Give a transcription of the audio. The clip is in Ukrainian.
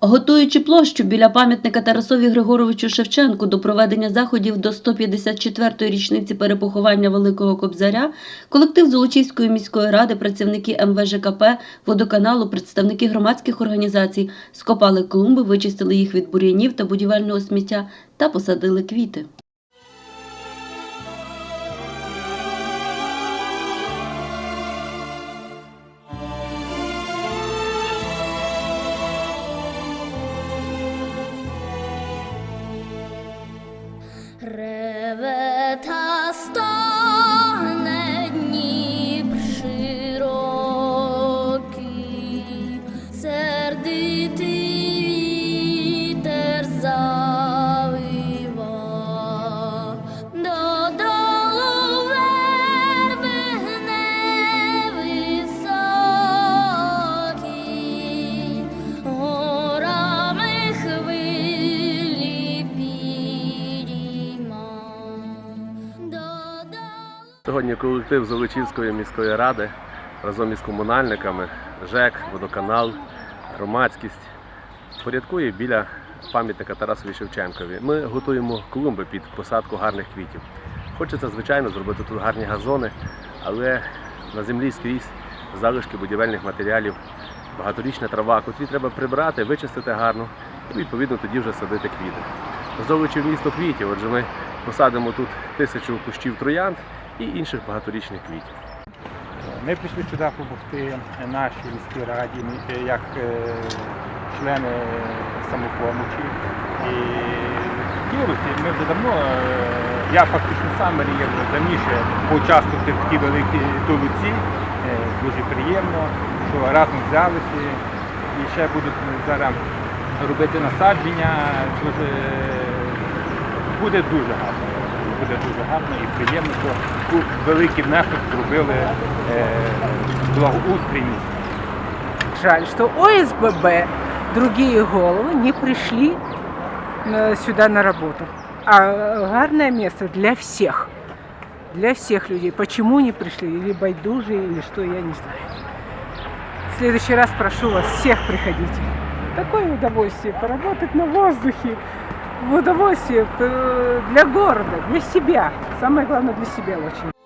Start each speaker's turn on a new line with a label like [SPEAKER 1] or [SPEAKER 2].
[SPEAKER 1] Готуючи площу біля пам'ятника Тарасові Григоровичу Шевченку до проведення заходів до 154-ї річниці перепоховання Великого Кобзаря, колектив Золочівської міської ради, працівники МВЖКП, водоканалу, представники громадських організацій скопали клумби, вичистили їх від бур'янів та будівельного сміття та посадили квіти.
[SPEAKER 2] re
[SPEAKER 3] Сьогодні колектив Золочівської міської ради разом із комунальниками, ЖЕК, водоканал, громадськість порядкує біля пам'ятника Тарасові Шевченкові. Ми готуємо клумби під посадку гарних квітів. Хочеться, звичайно, зробити тут гарні газони, але на землі скрізь залишки будівельних матеріалів, багаторічна трава, котрі треба прибрати, вичистити гарно і відповідно тоді вже садити квіти. Золочів місто квітів, отже ми посадимо тут тисячу кущів троянд і інших багаторічних квітів.
[SPEAKER 4] Ми прийшли сюди допомогти нашій міській раді е, як е, члени самопомочі. І хотілося, ми вже давно, е, я фактично сам мріяв давніше поучаствувати в такій великій тулуці. Дуже приємно, що разом взялися і ще будуть зараз робити насадження. Дуже, буде дуже гарно. Буде дуже гарно і приємно, що великий внесок зробили е, благоустрій.
[SPEAKER 5] Жаль, что ОСББ, другие головы не пришли э, сюда на работу. А гарное место для всех. Для всех людей. Почему не пришли? Или байдужи, или что, я не знаю. В следующий раз прошу вас всех приходите. Такое удовольствие поработать на воздухе. В удовольствие э, для города, для себя. Самое главное для себя очень.